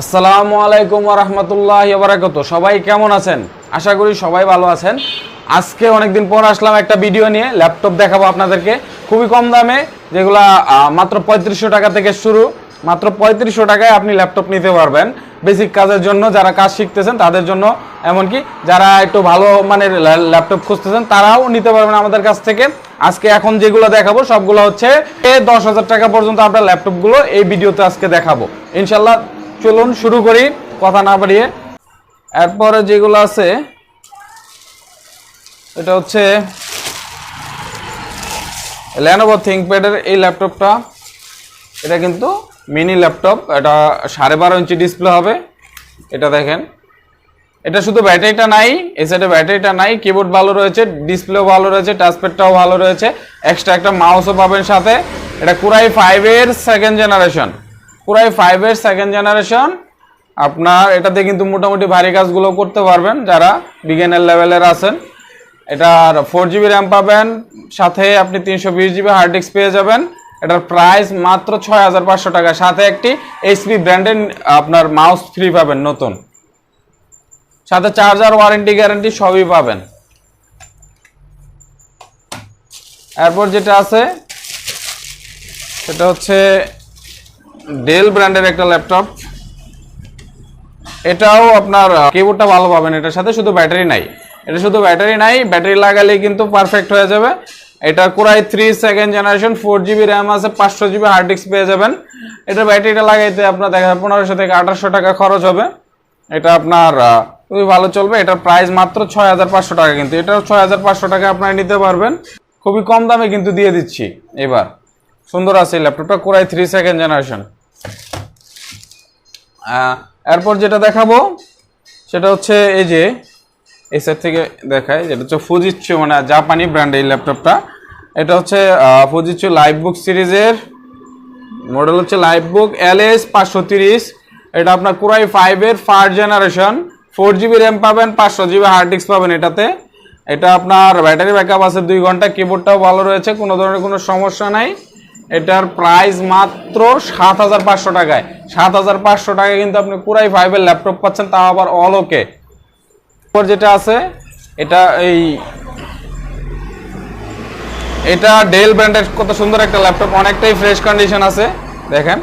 আসসালামু আলাইকুম রহমতুল্লাহ বারাকত সবাই কেমন আছেন? আশা করি সবাই ভালো আছেন। আজকে অনেকদিন পর আসলাম একটা ভিডিও নিয়ে, ল্যাপটপ দেখাবো আপনাদেরকে। খুবই কম দামে, যেগুলা মাত্র পঁয়ত্রিশশো টাকা থেকে শুরু। মাত্র পঁয়ত্রিশশো টাকায় আপনি ল্যাপটপ নিতে পারবেন। বেসিক কাজের জন্য যারা কাজ শিখতেছেন, তাদের জন্য। এমনকি যারা একটু ভালো ল্যা- ল্যাপটপ খুঁজতেছেন, তারাও নিতে পারবেন আমাদের কাছ থেকে। আজকে এখন যেগুলো দেখাবো, সবগুলো হচ্ছে দশ হাজার টাকা পর্যন্ত আপনার ল্যাপটপগুলো এই ভিডিওতে আজকে দেখাবো। ইনশাল্লাহ চলুন শুরু করি, কথা না বাড়িয়ে। এরপরে যেগুলো আছে, এটা হচ্ছে ল্যানোভো থিঙ্কপ্যাডের এই ল্যাপটপটা। এটা কিন্তু মিনি ল্যাপটপ, এটা সাড়ে বারো ইঞ্চি ডিসপ্লে হবে। এটা দেখেন। এটা শুধু ব্যাটারিটা নাই এ সাইডে ব্যাটারিটা নাই কিবোর্ড ভালো রয়েছে ডিসপ্লেও ভালো রয়েছে টাচপ্যাডটাও ভালো রয়েছে। এক্সট্রা একটা মাউসও পাবেন সাথে। এটা কুরাই ফাইভের সেকেন্ড জেনারেশন কুরাই ফাইভের সেকেন্ড জেনারেশন আপনার এটাতে কিন্তু মোটামুটি ভারী কাজগুলো করতে পারবেন যারা বিজ্ঞানের লেভেলের আছেন। এটার ফোর জিবি র্যাম পাবেন, সাথে আপনি তিনশো বিশ জিবি হার্ড ডিস্ক পেয়ে যাবেন। এটার প্রাইস মাত্র ছয় হাজার পাঁচশো টাকা। সাথে একটি এইচপি ব্র্যান্ডের আপনার মাউস ফ্রি পাবেন নতুন। সাথে চার্জার ওয়ারেন্টি গ্যারেন্টি সবই পাবেন। এরপর যেটা আছে, সেটা হচ্ছে ডেল ব্র্যান্ডের একটা ল্যাপটপ এটাও আপনার কিবোর্ডটা ভালো পাবেন। এটার সাথে শুধু ব্যাটারি নাই। এটা শুধু ব্যাটারি নাই, ব্যাটারি লাগালে কিন্তু পারফেক্ট হয়ে যাবে। এটা core i three second generation four GB RAM আছে, পাঁচশো জিবি হার্ড ডিস্ক পেয়ে যাবেন। এটা ব্যাটারিটা লাগাইতে আপনার দেখা যায় পনেরোশো থেকে আঠারোশো টাকা খরচ হবে। এটা আপনার খুবই ভালো চলবে। এটার প্রাইস মাত্র ছয় হাজার পাঁচশো টাকা কিন্তু। এটাও ছয় হাজার পাঁচশো টাকা আপনারা নিতে পারবেন। খুবই কম দামে কিন্তু দিয়ে দিচ্ছি। এবার, সুন্দর আছে ল্যাপটপটা কোরাই থ্রি সেকেন্ড জেনারেশন এরপর যেটা দেখাবো, সেটা হচ্ছে এই যে, এই সাইড থেকে দেখায়, যেটা হচ্ছে ফুজিচ্ছু মানে জাপানি ব্র্যান্ড এই ল্যাপটপটা এটা হচ্ছে ফুজিচ্ছু লাইভ বুক সিরিজের মডেল হচ্ছে লাইভ বুক এল এস পাঁচশো তিরিশ। এটা আপনার কুরাই ফাইভের first generation four GB RAM পাবেন, পাঁচশো জিবি হার্ড ডিস্ক পাবেন এটাতে। এটা আপনার ব্যাটারি ব্যাকআপ আছে দুই ঘণ্টা কিবোর্ডটাও ভালো রয়েছে, কোনো ধরনের কোনো সমস্যা নাই। এটার প্রাইস মাত্র সাত হাজার পাঁচশো টাকায়। সাত হাজার পাঁচশো টাকায় কিন্তু আপনি কুরাই ফাইভের ল্যাপটপ পাচ্ছেন, তাও আবার অল ওকে যেটা আছে, এটা এই এটা ডেল ব্র্যান্ডের কত সুন্দর একটা ল্যাপটপ অনেকটাই ফ্রেশ কন্ডিশন আছে। দেখেন,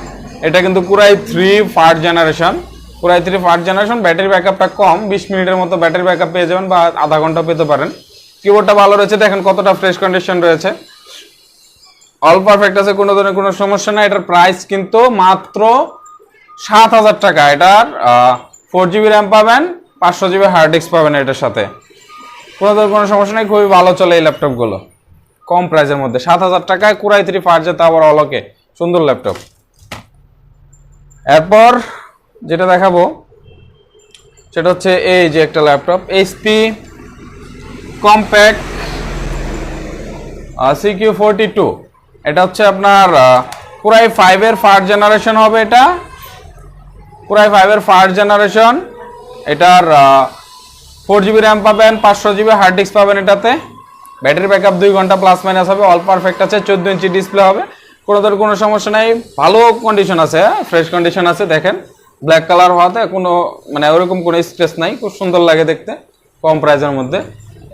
এটা কিন্তু পুরাই থ্রি ফার্স্ট জেনারেশন পুরাই থ্রি ফার্স্ট জেনারেশন ব্যাটারি ব্যাকআপটা কম, বিশ মিনিটের মতো ব্যাটারি ব্যাকআপ পেয়ে যাবেন বা আধা ঘণ্টা পেতে পারেন। কিবোর্ডটা ভালো রয়েছে, দেখেন কতটা ফ্রেশ কন্ডিশন রয়েছে। অল পারফেক্ট আছে, কোনো ধরনের কোনো সমস্যা নাই। এটার প্রাইস কিন্তু মাত্র সাত হাজার টাকা। এটার ফোর জিবি র্যাম পাবেন, পাঁচশো জিবি হার্ড ডিস্ক পাবেন এটার সাথে। কোনো ধরনের কোনো সমস্যা নেই, খুবই ভালো চলে এই ল্যাপটপগুলো কম প্রাইসের মধ্যে। সাত হাজার টাকায় কুরাই থ্রি পার যেতে আবার অলকে সুন্দর ল্যাপটপ এরপর যেটা দেখাবো, সেটা হচ্ছে এই যে একটা laptop HP Compaq CQ forty two এটা হচ্ছে আপনার কুরাই ফাইভের ফার্স্ট জেনারেশন হবে এটা। কুরাই ফাইভের ফার্স্ট জেনারেশন এটার ফোর জিবি র্যাম পাবেন, পাঁচশো জিবি হার্ড ডিস্ক পাবেন এটাতে। ব্যাটারি ব্যাকআপ দুই ঘণ্টা প্লাস মাইনাস হবে অল পারফেক্ট আছে, চোদ্দ ইঞ্চি ডিসপ্লে হবে। কোনো ধর কোনো সমস্যা নাই, ভালো কন্ডিশন আছে ফ্রেশ কন্ডিশন আছে, দেখেন। ব্ল্যাক কালার হওয়াতে কোনো মানে ওরকম কোনো স্ট্রেস নাই, খুব সুন্দর লাগে দেখতে, কম প্রাইসের মধ্যে।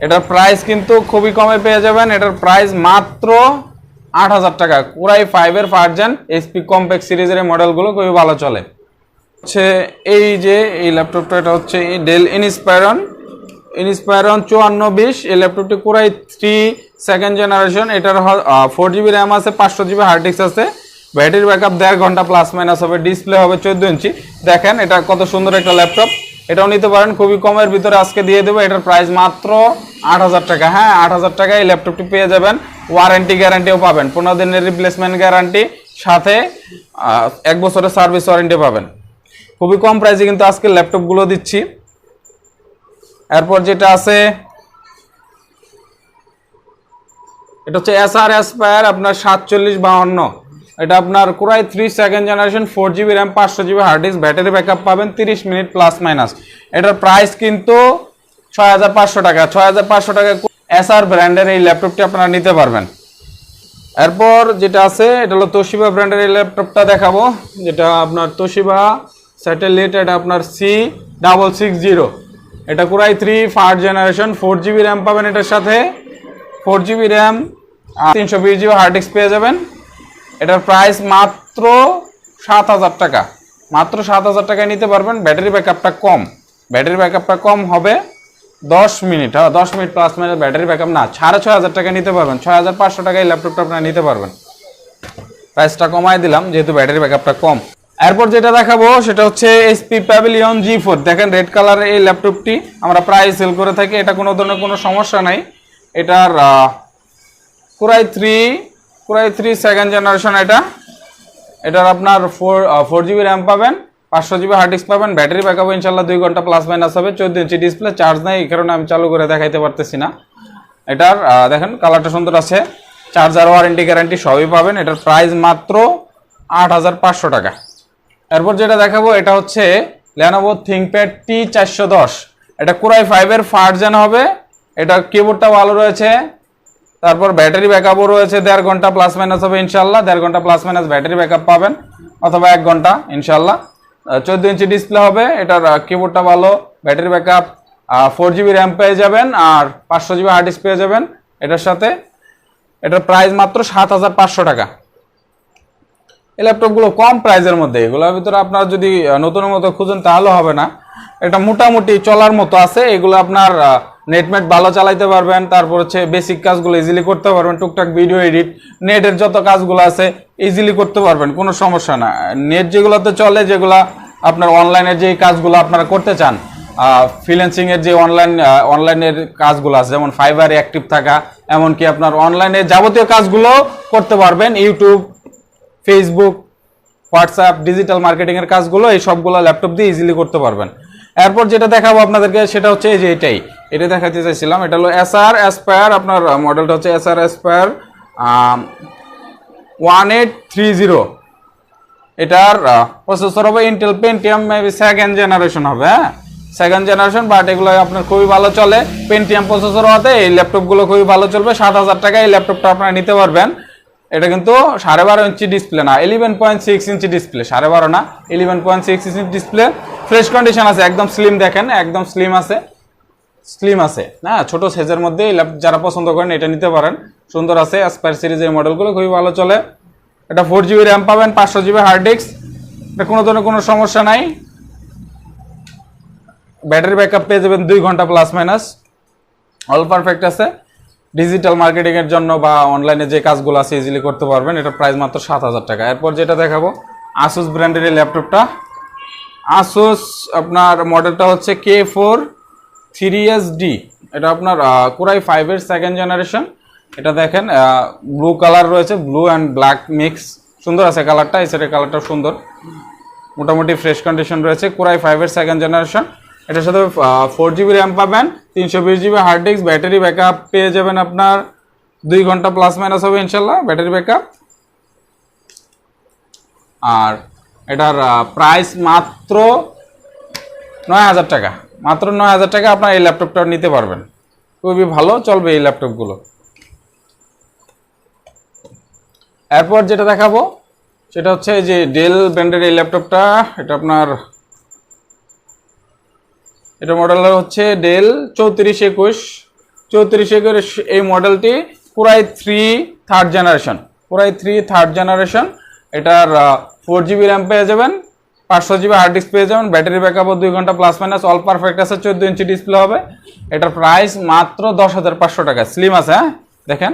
এটার প্রাইস কিন্তু খুবই কমে পেয়ে যাবেন, এটার প্রাইস মাত্র আট হাজার টাকা। কুরাই ফাইভের ফার্জেন এইচপি কম্প্যাক্ট সিরিজের মডেলগুলো খুবই ভালো চলে। হচ্ছে এই যে এই ল্যাপটপটা এটা হচ্ছে ডেল ইনস্পায়রন ইনস্পায়রন চুয়ান্ন বিশ, এই ল্যাপটপটি পুরাই থ্রি সেকেন্ড জেনারেশন এটার ফোর জিবি র্যাম আছে, পাঁচশো জিবি হার্ড ডিস্ক আছে। ব্যাটারি ব্যাকআপ দেড় ঘণ্টা প্লাস মাইনাস হবে ডিসপ্লে হবে চোদ্দ ইঞ্চি। দেখেন এটা কত সুন্দর একটা ল্যাপটপ এটাও নিতে পারেন, খুবই কমের ভিতরে আজকে দিয়ে দেবো। এটার প্রাইস মাত্র আট হাজার টাকা। হ্যাঁ আট হাজার টাকায় এই ল্যাপটপটি পেয়ে যাবেন। ওয়ারেন্টি গ্যারান্টিও পাবেন। পনেরো দিনের রিপ্লেসমেন্ট গ্যারান্টি সাথে এক বছরের সার্ভিস ওয়ারেন্টি পাবেন। খুবই কম প্রাইসে কিন্তু আজকে ল্যাপটপগুলো দিচ্ছি। এরপর যেটা আছে, এটা হচ্ছে এস আর এসপায়ার আপনার সাতচল্লিশ বাহান্ন। এটা আপনার core i three second generation four GB RAM পাঁচশো GB hard disk battery backup পাবেন, তিরিশ মিনিট প্লাস মাইনাস এটার প্রাইস কিন্তু ছয় হাজার পাঁচশো টাকা। ছয় হাজার পাঁচশো টাকা এস আর ব্র্যান্ডের এই ল্যাপটপটি আপনারা নিতে পারবেন। এরপর যেটা আছে, এটা হলো তোশিবা ব্র্যান্ডের এই ল্যাপটপটা দেখাবো। যেটা আপনার তোশিবা স্যাটেলাইট এটা আপনার সি ডাবল সিক্স জিরো এটা core i three first generation four GB RAM পাবেন এটার সাথে। ফোর জিবি র্যাম তিনশো বিশ জিবি হার্ড ডিস্ক পেয়ে যাবেন। এটার প্রাইস মাত্র সাত হাজার টাকা। মাত্র সাত হাজার টাকায় নিতে পারবেন ব্যাটারি ব্যাকআপটা কম। ব্যাটারি ব্যাকআপটা কম হবে দশ মিনিট হ্যাঁ দশ minute plus minute battery backup না, সাড়ে ছয় হাজার টাকা নিতে পারবেন, ছয় হাজার পাঁচশো টাকায় ল্যাপটপটা আপনারা নিতে পারবেন। প্রাইসটা কমায় দিলাম, যেহেতু ব্যাটারি ব্যাকআপটা কম। এরপর যেটা দেখাবো, সেটা হচ্ছে এসপি প্যাভিলিয়ন জি ফোর দেখেন রেড কালারের এই ল্যাপটপটি আমরা প্রায় সেল করে থাকি, এটা কোনো ধরনের কোনো সমস্যা নাই। এটার core i three core i three second generation এটা। এটার আপনার ফোর ফোর জিবি র্যাম পাবেন, পাঁচশো জিবি হার্ড ডিস্ক পাবেন ব্যাটারি ব্যাকআপ ইনশাল্লাহ দুই ঘণ্টা প্লাস মাইনাস হবে। চোদ্দ ইঞ্চি ডিসপ্লে চার্জ নেই, এই কারণে আমি চালু করে দেখাইতে পারতেছি না। এটার দেখেন কালারটা সুন্দর আছে। চার্জার ওয়ারেন্টি গ্যারান্টি সবই পাবেন। এটার প্রাইস মাত্র আট হাজার পাঁচশো টাকা। এরপর যেটা দেখাবো, এটা হচ্ছে ল্যানোভো থিঙ্কপ্যাড টি চারশো দশ। এটা কুরাই ফাইভের ফার্ট জেন হবে। এটা কিবোর্ডটা ভালো রয়েছে। তারপর ব্যাটারি ব্যাকআপও রয়েছে দেড় ঘণ্টা প্লাস মাইনাস হবে ইনশাল্লাহ দেড় ঘণ্টা প্লাস মাইনাস ব্যাটারি ব্যাকআপ পাবেন অথবা এক ঘণ্টা ইনশাল্লাহ চোদ্দ ইঞ্চি ডিসপ্লে হবে এটার কিবোর্ডটা ভালো battery backup four GB RAM পেয়ে যাবেন আর পাঁচশো জিবি হার্ড ডিস্ক পেয়ে যাবেন। এটার সাথে এটার প্রাইস মাত্র সাত হাজার পাঁচশো টাকা। এই ল্যাপটপগুলো কম প্রাইসের মধ্যে এগুলোর ভিতরে আপনার যদি আহ, নতুনের মতো খুঁজেন তাহলে হবে না। এটা মোটামুটি চলার মতো আছে এগুলো আপনার নেটমেট ভালো চালাইতে পারবেন, তারপর হচ্ছে বেসিক কাজগুলো ইজিলি করতে পারবেন, টুকটাক ভিডিও এডিট নেটের যত কাজগুলো আছে ইজিলি করতে পারবেন, কোনো সমস্যা না। নেট যেগুলোতে চলে, যেগুলো আপনার অনলাইনের যে কাজগুলো আপনারা করতে চান ফ্রিল্যান্সিং এর যে অনলাইন অনলাইনের কাজগুলো আছে, যেমন ফাইবারে অ্যাক্টিভ থাকা, এমনকি আপনার অনলাইনে যাবতীয় কাজগুলো করতে পারবেন YouTube Facebook WhatsApp digital marketing এর কাজগুলো, এই সবগুলো ল্যাপটপ দিয়ে ইজিলি করতে পারবেন। এরপর যেটা দেখাবো আপনাদেরকে সেটা হচ্ছে এই যে এটাই। এটা দেখাতে চাইছিলাম, এটা হলো এস আর অ্যাসপায়ার আপনার মডেলটা হচ্ছে S R Aspire one eight three zero এটার প্রসেসর হবে Intel Pentium maybe second generation হবে হ্যাঁ? সেকেন্ড জেনারেশন বাট এগুলো আপনার খুবই ভালো চলে। পেন্টিয়াম প্রসেসর হওয়াতে এই ল্যাপটপগুলো খুবই ভালো চলবে। সাত হাজার টাকায় এই ল্যাপটপটা আপনারা নিতে পারবেন। এটা কিন্তু সাড়ে বারো ইঞ্চি ডিসপ্লে না eleven point six inch display সাড়ে বারো না eleven point six inch display fresh condition আছে, একদম স্লিম দেখেন, একদম স্লিম আছে। স্লিম আছে, না? ছোট সাইজের মধ্যে যারা পছন্দ করেন এটা নিতে পারেন। সুন্দর আছে অ্যাসপায়ার সিরিজের মডেলগুলো খুবই ভালো চলে। এটা ফোর জিবি র্যাম পাবেন, পাঁচশো জিবি হার্ড ডিস্ক কোনো ধরনের কোনো সমস্যা নাই। ব্যাটারি ব্যাকআপ পেয়ে যাবেন দুই ঘণ্টা প্লাস মাইনাস অল পারফেক্ট আছে। ডিজিটাল মার্কেটিংয়ের জন্য বা অনলাইনে যে কাজগুলো আছে ইজিলি করতে পারবেন। এটা প্রাইস মাত্র সাত হাজার টাকা। এরপর যেটা দেখাবো আসুস ব্র্যান্ডের এই ল্যাপটপটা আসুস আপনার মডেলটা হচ্ছে K four three S D এটা আপনার কুরাই ফাইভের সেকেন্ড জেনারেশন এটা দেখেন ব্লু কালার রয়েছে ব্লু অ্যান্ড ব্ল্যাক মিক্স সুন্দর আছে কালারটা এই সেটের কালারটা সুন্দর। মোটামুটি ফ্রেশ কন্ডিশন রয়েছে কুরাই ফাইভের সেকেন্ড জেনারেশন এটার সাথে ফোর জিবি র্যাম পাবেন, তিনশো বিশ GB hard disk battery backup পেয়ে যাবেন আপনার, দুই ঘণ্টা প্লাস মাইনাস হবে ইনশাল্লাহ ব্যাটারি ব্যাকআপ আর এটার প্রাইস মাত্র নয় হাজার টাকা। মাত্র নয় হাজার টাকা আপনার এই ল্যাপটপটা নিতে পারবেন। খুবই ভালো চলবে এই ল্যাপটপগুলো এরপর যেটা দেখাবো, সেটা হচ্ছে যে ডেল ব্র্যান্ডের এই ল্যাপটপটা এটা আপনার, এটা মডেল হচ্ছে ডেল চৌত্রিশ একুশ। চৌত্রিশ একুশ এই মডেলটি পুরাই থ্রি থার্ড জেনারেশন পুরাই থ্রি থার্ড জেনারেশন এটার ফোর জিবি র্যাম পেয়ে যাবেন, পাঁচশো জিবি হার্ড ডিস্ক পেয়ে যাবেন ব্যাটারি ব্যাকআপও দুই ঘণ্টা প্লাস মাইনাস অল পারফেক্ট আছে, চোদ্দ ইঞ্চি ডিসপ্লে হবে। এটার প্রাইস মাত্র দশ হাজার পাঁচশো টাকা। স্লিম আছে হ্যাঁ? দেখেন।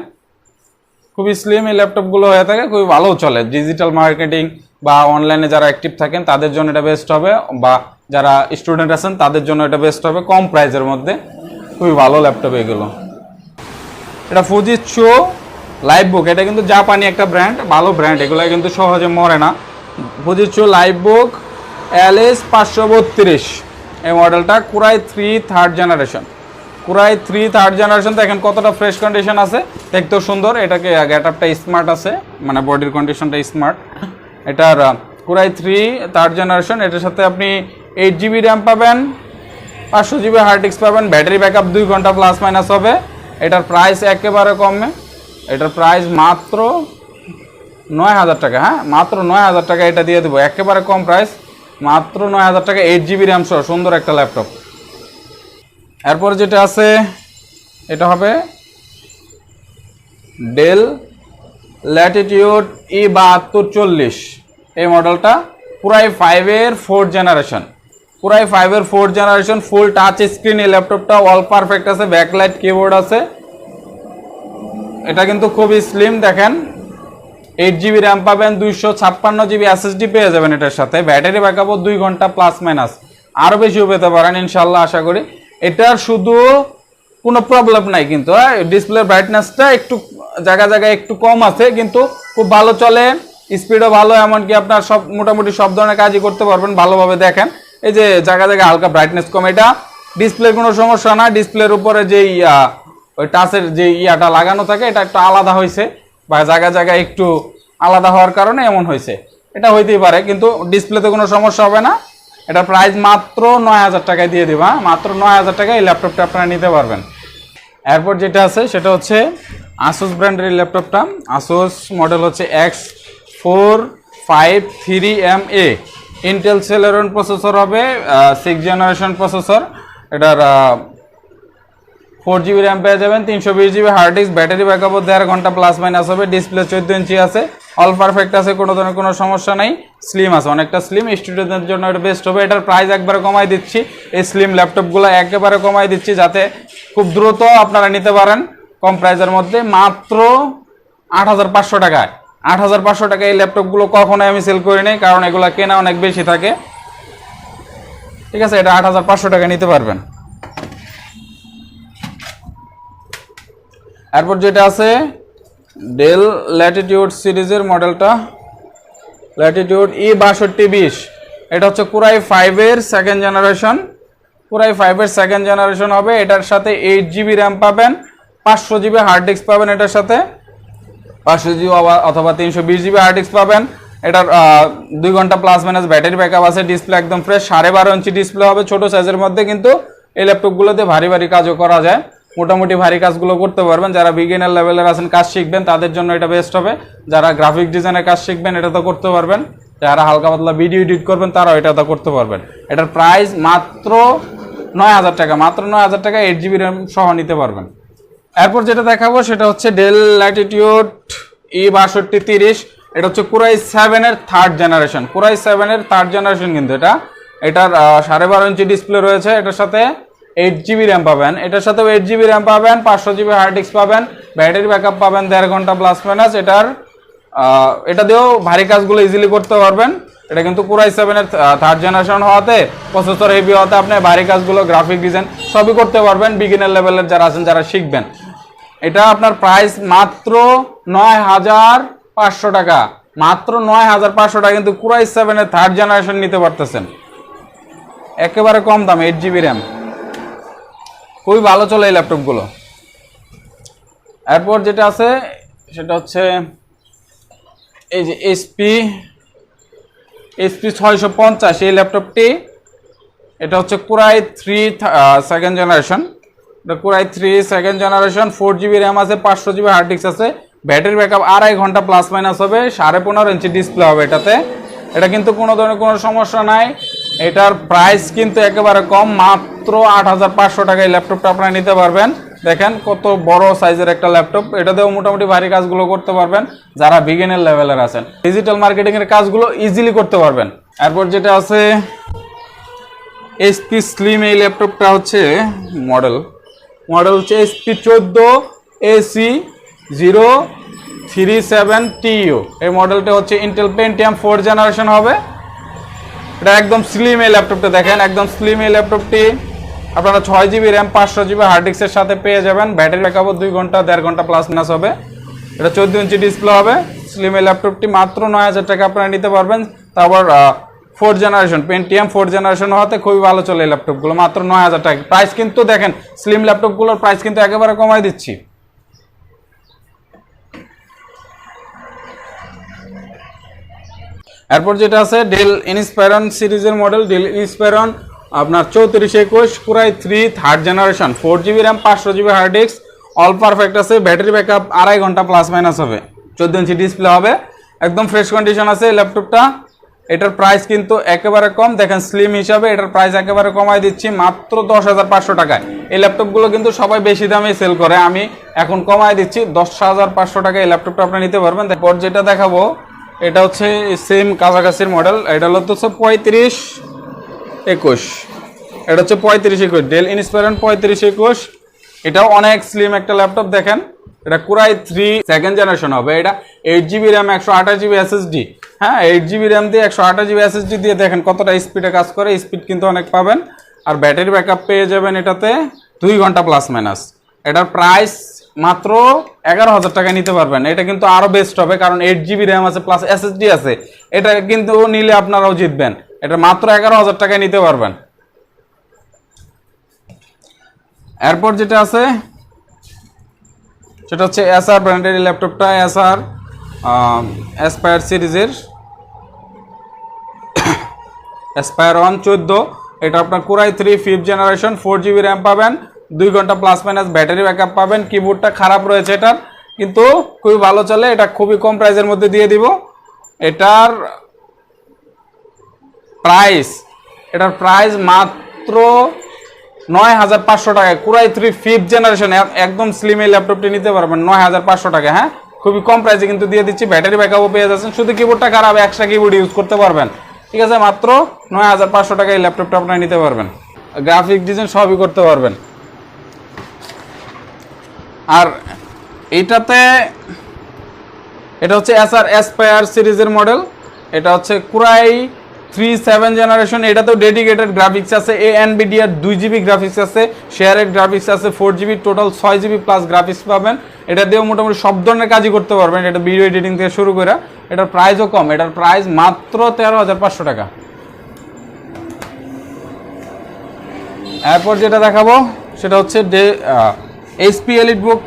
খুবই স্লিম এই ল্যাপটপগুলো হয়ে থাকে, খুবই ভালো চলে। ডিজিটাল মার্কেটিং বা অনলাইনে যারা অ্যাক্টিভ থাকেন, তাদের জন্য এটা বেস্ট হবে। বা যারা স্টুডেন্ট আছেন, তাদের জন্য এটা বেস্ট হবে, কম প্রাইসের মধ্যে। খুবই ভালো ল্যাপটপ এগুলো। এটা ফুজিচ্ছু লাইভ বুক এটা কিন্তু জাপানি একটা ব্র্যান্ড ভালো ব্র্যান্ড এগুলো কিন্তু সহজে মরে না। ফুজিচ্ছু লাইভ বুক এল এস পাঁচশো বত্রিশ। এই মডেলটা core i three third generation core i three third generation দেখেন কতটা ফ্রেশ কন্ডিশন আছে। দেখতেও সুন্দর, এটাকে গেট আপটা স্মার্ট আছে মানে বডির কন্ডিশনটা স্মার্ট এটার কুরাই থ্রি থার্ড জেনারেশন এটার সাথে আপনি এইট জিবি র্যাম পাবেন, পাঁচশো জিবি হার্ড ডিস্ক পাবেন ব্যাটারি ব্যাকআপ দুই ঘণ্টা প্লাস মাইনাস হবে। এটার প্রাইস একেবারে কমে। এটার প্রাইস মাত্র নয় হাজার টাকা হ্যাঁ? মাত্র নয় হাজার টাকা এটা দিয়ে দেবো। একেবারে কম প্রাইস মাত্র নয় হাজার টাকা এইট জিবি র্যাম সহ, সুন্দর একটা ল্যাপটপ এরপর যেটা আছে, এটা হবে ডেল ল্যাটিটিউড ই বাহাত্তর চল্লিশ। এই মডেলটা পুরাই ফাইভের ফোর্থ জেনারেশন পুরাই ফাইভের fourth generation full touch screen এই ল্যাপটপটা অল পারফেক্ট আছে ব্যাকলাইট কিবোর্ড আছে। এটা কিন্তু খুবই স্লিম দেখেন। এইট জিবি র্যাম পাবেন, দুইশো ছাপ্পান্ন জিবি এসএসডি পেয়ে যাবেন এটার সাথে। ব্যাটারি ব্যাকআপও দুই ঘণ্টা প্লাস মাইনাস আরও বেশিও পেতে পারেন ইনশাল্লাহ আশা করি। এটার শুধু কোনো প্রবলেম নাই কিন্তু ডিসপ্লে ব্রাইটনেসটা একটু জায়গা জায়গায় একটু কম আছে, কিন্তু খুব ভালো চলে স্পিডও ভালো, এমনকি আপনার সব, মোটামুটি সব ধরনের কাজই করতে পারবেন, ভালোভাবে দেখেন। এই যে জায়গা জায়গায় হালকা ব্রাইটনেস কম। এটা ডিসপ্লের কোনো সমস্যা না ডিসপ্লের উপরে যে ইয়া ওই টাচের যে ইয়াটা লাগানো থাকে, এটা একটু আলাদা হয়েছে বা জায়গা জায়গায় একটু আলাদা হওয়ার কারণে এমন হয়েছে। এটা হইতেই পারে, কিন্তু ডিসপ্লেতে কোনো সমস্যা হবে না। এটা প্রাইস মাত্র নয় হাজার টাকায় দিয়ে দিবা, মাত্র নয় হাজার টাকায় এই ল্যাপটপটা আপনারা নিতে পারবেন। এরপর যেটা আছে, সেটা হচ্ছে আসুস ব্র্যান্ডের ল্যাপটপটা আসুস মডেল হচ্ছে X four five three M A Intel Celeron processor হবে সিক্স জেনারেশন প্রসেসর এটার ফোর জিবি র্যাম পেয়ে যাবেন, তিনশো বিশ জিবি হার্ড ডিস্ক ব্যাটারি ব্যাকআপও দেড় ঘণ্টা প্লাস মাইনাস হবে ডিসপ্লে চোদ্দ ইঞ্চি আছে অল পারফেক্ট আছে, কোনো ধরনের কোনো সমস্যা নাই স্লিম আছে, অনেকটা স্লিম স্টুডেন্টদের জন্য এটা বেস্ট হবে, এটার প্রাইস একবারে কমাই দিচ্ছি, এই স্লিম ল্যাপটপগুলো একেবারে কমাই দিচ্ছি, যাতে খুব দ্রুত আপনারা নিতে পারেন, কম প্রাইসের মধ্যে, মাত্র আট হাজার পাঁচশো টাকায়, আট হাজার পাঁচশো টাকা এই ল্যাপটপগুলো কখনোই আমি সেল করি নাই, কারণ এগুলো কেনা অনেক বেশি থাকে, ঠিক আছে, এটা আট হাজার পাঁচশো টাকা নিতে পারবেন। এরপর যেটা আছে ডেল ল্যাটিটিউড সিরিজের মডেলটা। ল্যাটিটিউড ই বাষট্টি বিশ। এটা হচ্ছে কুরাই ফাইভের সেকেন্ড জেনারেশন কুরাই ফাইভের সেকেন্ড জেনারেশন হবে। এটার সাথে এইট জিবি র্যাম পাবেন। পাঁচশো জিবি হার্ড ডিস্ক পাবেন এটার সাথে। পাঁচশো জিবি অথবা তিনশো বিশ জিবি হার্ড ডিস্ক পাবেন। এটার দুই ঘণ্টা প্লাস মাইনাস ব্যাটারি ব্যাকআপ আছে। ডিসপ্লে একদম ফ্রেশ সাড়ে বারো ইঞ্চি ডিসপ্লে হবে। ছোট সাইজের মধ্যে কিন্তু এই ল্যাপটপগুলোতে ভারী ভারী কাজও করা যায়। মোটামুটি ভারী কাজগুলো করতে পারবেন। যারা বিগিনার লেভেলের আছেন, কাজ শিখবেন, তাদের জন্য এটা বেস্ট হবে। যারা গ্রাফিক ডিজাইনের কাজ শিখবেন, এটা তো করতে পারবেন। যারা হালকা পাতলা ভিডিও এডিট করবেন, তারাও এটা তো করতে পারবেন। এটার প্রাইস মাত্র নয় হাজার টাকা। মাত্র নয় হাজার টাকা এইট জিবি র্যাম সহ নিতে পারবেন। এরপর যেটা দেখাবো, সেটা হচ্ছে ডেল ল্যাটিটিউড ই বাষট্টি তিরিশ। এটা হচ্ছে কুরাই সেভেনের থার্ড জেনারেশন কুরাই সেভেনের থার্ড জেনারেশন কিন্তু এটা। এটার সাড়ে বারো ইঞ্চি ডিসপ্লে রয়েছে। এটার সাথে এইট জিবি র্যাম পাবেন। এটার সাথেও এইট জিবি র্যাম পাবেন, পাঁচশো জিবি হার্ড পাবেন ব্যাটারি ব্যাকআপ পাবেন, দেড় ঘণ্টা প্লাস মাইনাস এটার এটা দিয়েও ভারী কাজগুলো ইজিলি করতে পারবেন। এটা কিন্তু পুরাই সেভেনের থার্ড জেনারেশন হওয়াতে প্রসেসর হেভি হওয়াতে আপনি ভারী কাজগুলো গ্রাফিক ডিজাইন সবই করতে পারবেন বিগিনার লেভেলের যারা আছেন, যারা শিখবেন। এটা আপনার প্রাইস মাত্র নয় হাজার পাঁচশো টাকা। মাত্র নয় হাজার পাঁচশো টাকা কিন্তু কুরাই সেভেনের থার্ড জেনারেশন নিতে পারতেছেন। একেবারে কম দাম এইট জিবি র্যাম খুবই ভালো চলে এই ল্যাপটপগুলো। এরপর যেটা আছে, সেটা হচ্ছে এই যে এসপি এসপি ছয়শো পঞ্চাশ, এই ল্যাপটপটি, এটা হচ্ছে কুরাই থ্রি সেকেন্ড জেনারেশন এটা কুরাই three second generation four GB RAM আছে, পাঁচশো জিবি হার্ড ডিস্ক আছে। ব্যাটারি ব্যাকআপ আড়াই ঘণ্টা প্লাস মাইনাস হবে, সাড়ে পনেরো ইঞ্চি ডিসপ্লে হবে এটাতে। এটা কিন্তু কোনো ধরনের কোনো সমস্যা নাই। এটার প্রাইস কিন্তু একেবারে কম, মাত্র আট হাজার পাঁচশো টাকায় ল্যাপটপটা আপনারা নিতে পারবেন। দেখেন কত বড় সাইজের একটা ল্যাপটপ এটাতেও মোটামুটি ভারী কাজগুলো করতে পারবেন, যারা বিগিনের লেভেলের আছেন। ডিজিটাল মার্কেটিং এর কাজগুলো ইজিলি করতে পারবেন। এরপর যেটা আছে এসপি স্লিম এই ল্যাপটপটা হচ্ছে মডেল মডেল হচ্ছে এসপি চোদ্দ AC zero three seven TU এই মডেলটা হচ্ছে ইন্টেল পেন্টিয়াম ফোর জেনারেশন হবে। এটা একদম স্লিম এই ল্যাপটপটা দেখেন, একদম স্লিম এই ল্যাপটপটি আপনারা ছয় জিবি র্যাম পাঁচশো জিবি হার্ড ডিস্কের সাথে পেয়ে যাবেন। ব্যাটারি ব্যাকআপও দুই ঘণ্টা, দেড় ঘণ্টা প্লাস মাইনাস হবে। এটা চোদ্দ ইঞ্চি ডিসপ্লে হবে। স্লিম এই ল্যাপটপটি মাত্র নয় হাজার টাকা আপনারা নিতে পারবেন। তারপর four generation Pentium four generation হওয়াতে খুবই ভালো চলে এই ল্যাপটপগুলো মাত্র নয় হাজার টাকা। প্রাইস কিন্তু দেখেন স্লিম ল্যাপটপগুলোর প্রাইস কিন্তু একেবারে কমাই দিচ্ছি। এরপর যেটা আছে ডেল ইনস্পায়রন সিরিজের মডেল ডেল ইনস্পায়রন আপনার চৌত্রিশ একুশ পুরাই three third generation four GB RAM পাঁচশো GB hard disk all perfect আছে ব্যাটারি ব্যাকআপ আড়াই ঘণ্টা প্লাস মাইনাস হবে। চোদ্দ ইঞ্চি ডিসপ্লে হবে। একদম ফ্রেশ কন্ডিশন আছে ল্যাপটপটা এটার প্রাইস কিন্তু একেবারে কম। দেখেন স্লিম হিসাবে এটার প্রাইস একেবারে কমাই দিচ্ছি, মাত্র দশ হাজার পাঁচশো টাকায়। এই ল্যাপটপগুলো কিন্তু সবাই বেশি দামে সেল করে। আমি এখন কমাই দিচ্ছি, দশ হাজার পাঁচশো টাকায় এই ল্যাপটপটা আপনি নিতে পারবেন। তারপর যেটা দেখাবো এটা হচ্ছে সেম কাছাকাছির মডেল এটা হলো হচ্ছে পঁয়ত্রিশ একুশ। এটা হচ্ছে পঁয়ত্রিশ একুশ ডেল ইনস্পায়রন পঁয়ত্রিশ একুশ। এটাও অনেক স্লিম একটা ল্যাপটপ দেখেন। এটা কুরাই থ্রি সেকেন্ড জেনারেশন হবে। এটা এইট জিবি র্যাম একশো আঠাশ জিবি এসএসডি হ্যাঁ এইট জিবি র্যাম দিয়ে একশো আঠাশ জিবি এসএসডি দিয়ে দেখেন কতটা স্পিডে কাজ করে। স্পিড কিন্তু অনেক পাবেন। আর ব্যাটারি ব্যাকআপ পেয়ে যাবেন এটাতে দুই ঘণ্টা প্লাস মাইনাস এটার প্রাইস মাত্র এগারো হাজার টাকা নিতে পারবেন। এটা কিন্তু আরও বেস্ট হবে, কারণ এইট জিবি র্যাম আছে প্লাস এসএসডি আছে। এটা কিন্তু নিলে আপনারাও জিতবেন। এটা মাত্র এগারো হাজার টাকায় নিতে পারবেন। এরপর যেটা আছে, সেটা হচ্ছে এসআর ব্র্যান্ডের ল্যাপটপটা এসআর অ্যাসপায়ার সিরিজের। অ্যাসপায়ার ওয়ান চোদ্দ এটা আপনার কুরাই three fifth generation four GB RAM পাবেন। দুই ঘণ্টা প্লাস মাইনাস ব্যাটারি ব্যাকআপ পাবেন কিবোর্ডটা খারাপ রয়েছে এটার, কিন্তু খুবই ভালো চলে, এটা খুবই কম প্রাইসের মধ্যে দিয়ে দিব। এটার প্রাইস এটার প্রাইস মাত্র নয় হাজার পাঁচশো টাকায় কুরাই থ্রি ফিফথ জেনারেশন একদম স্লিম ল্যাপটপটি নিতে পারবেন, নয় হাজার পাঁচশো টাকা হ্যাঁ? খুবই কম প্রাইসে কিন্তু দিয়ে দিচ্ছি ব্যাটারি ব্যাকআপও পেয়ে যাচ্ছেন, শুধু কিবোর্ডটা খারাপ এক্সট্রা কিবোর্ড ইউজ করতে পারবেন। ঠিক আছে, মাত্র নয় হাজার পাঁচশো টাকায় এই ল্যাপটপটা আপনারা নিতে পারবেন। গ্রাফিক ডিজাইন সবই করতে পারবেন। আর এইটাতে এটা হচ্ছে এসআর এসপায়ার সিরিজের মডেল। এটা হচ্ছে কুরাই থ্রি সেভেন জেনারেশন। এটাতেও ডেডিকেটেড গ্রাফিক্স আছে। এ এন এনবিডিআর দুই জিবি গ্রাফিক্স আছে। শেয়ারের গ্রাফিক্স আছে। ফোর জিবি টোটাল ছয় জিবি প্লাস গ্রাফিক্স পাবেন। এটা দিয়েও মোটামুটি সব ধরনের কাজই করতে পারবেন। এটা ভিডিও এডিটিং থেকে শুরু করে এটার প্রাইসও কম। এটার প্রাইস মাত্র তেরো হাজার পাঁচশো টাকা। এরপর যেটা দেখাবো, সেটা হচ্ছে day HP elite book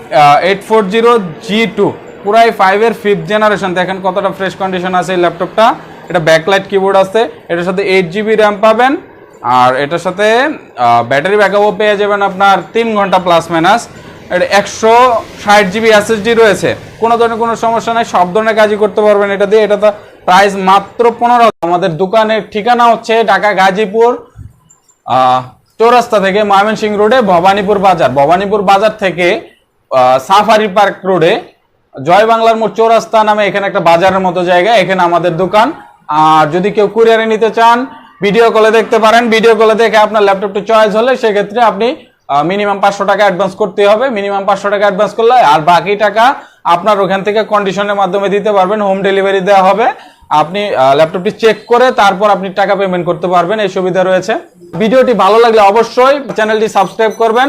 eight four zero G two পুরাই ফাইভের ফিফথ জেনারেশন দেখেন কতটা ফ্রেশ কন্ডিশন আছে এই ল্যাপটপটা এটা ব্যাকলাইট কিবোর্ড আছে। এটার সাথে এইট জিবি র্যাম পাবেন। আর এটার সাথে ব্যাটারি ব্যাকআপও পেয়ে যাবেন আপনার তিন ঘণ্টা প্লাস মাইনাস এটা একশো ষাট জিবি এসএসডি রয়েছে। কোনো ধরনের কোনো সমস্যা নেই। সব ধরনের কাজই করতে পারবেন এটা দিয়ে। এটা তো প্রাইস মাত্র পনেরো আমাদের দোকানের ঠিকানা হচ্ছে ঢাকা গাজীপুর চৌরাস্তা থেকে ময়মনসিংহ রোডে ভবানীপুর বাজার। ভবানীপুর বাজার থেকে সাফারি পার্ক রোডে জয় বাংলার মোড় চৌরাস্তা নামে এখানে একটা বাজারের মতো জায়গা, এখানে আমাদের দোকান। আর যদি কেউ কুরিয়ারে নিতে চান ভিডিও কলে দেখতে পারেন। ভিডিও কলে দেখে আপনার ল্যাপটপটি চয়েস হলে সেক্ষেত্রে আপনি মিনিমাম পাঁচশো টাকা অ্যাডভান্স করতে হবে। মিনিমাম পাঁচশো টাকা অ্যাডভান্স করলে, আর বাকি টাকা আপনার ওখান থেকে কন্ডিশনের মাধ্যমে দিতে পারবেন হোম ডেলিভারি দেওয়া হবে। আপনি ল্যাপটপটি চেক করে তারপর আপনি টাকা পেমেন্ট করতে পারবেন, এই সুবিধা রয়েছে। ভিডিওটি ভালো লাগলে অবশ্যই চ্যানেলটি সাবস্ক্রাইব করবেন।